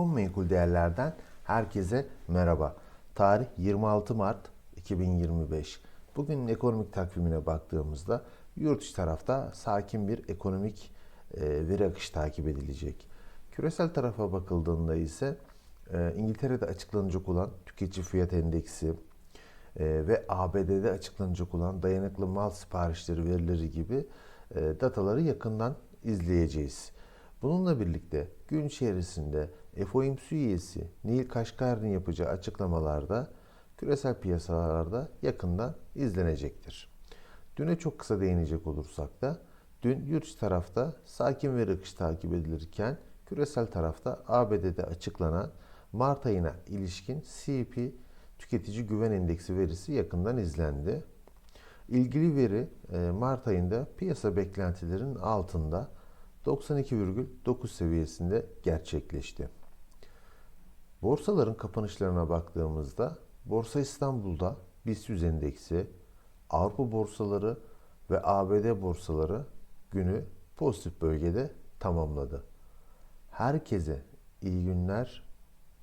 menkul değerlerden herkese merhaba. Tarih 26 Mart 2025. Bugünün ekonomik takvimine baktığımızda yurt içi tarafta sakin bir ekonomik e, veri akışı takip edilecek. Küresel tarafa bakıldığında ise e, İngiltere'de açıklanacak olan tüketici fiyat endeksi e, ve ABD'de açıklanacak olan dayanıklı mal siparişleri verileri gibi e, dataları yakından izleyeceğiz. Bununla birlikte gün içerisinde FOMC üyesi Neil Kashkari'nin yapacağı açıklamalarda küresel piyasalarda yakından izlenecektir. Düne çok kısa değinecek olursak da dün yurt tarafta sakin veri akışı takip edilirken küresel tarafta ABD'de açıklanan Mart ayına ilişkin CP tüketici güven endeksi verisi yakından izlendi. İlgili veri e, Mart ayında piyasa beklentilerinin altında 92,9 seviyesinde gerçekleşti. Borsaların kapanışlarına baktığımızda Borsa İstanbul'da BIST 100 endeksi, Avrupa borsaları ve ABD borsaları günü pozitif bölgede tamamladı. Herkese iyi günler,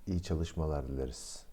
iyi çalışmalar dileriz.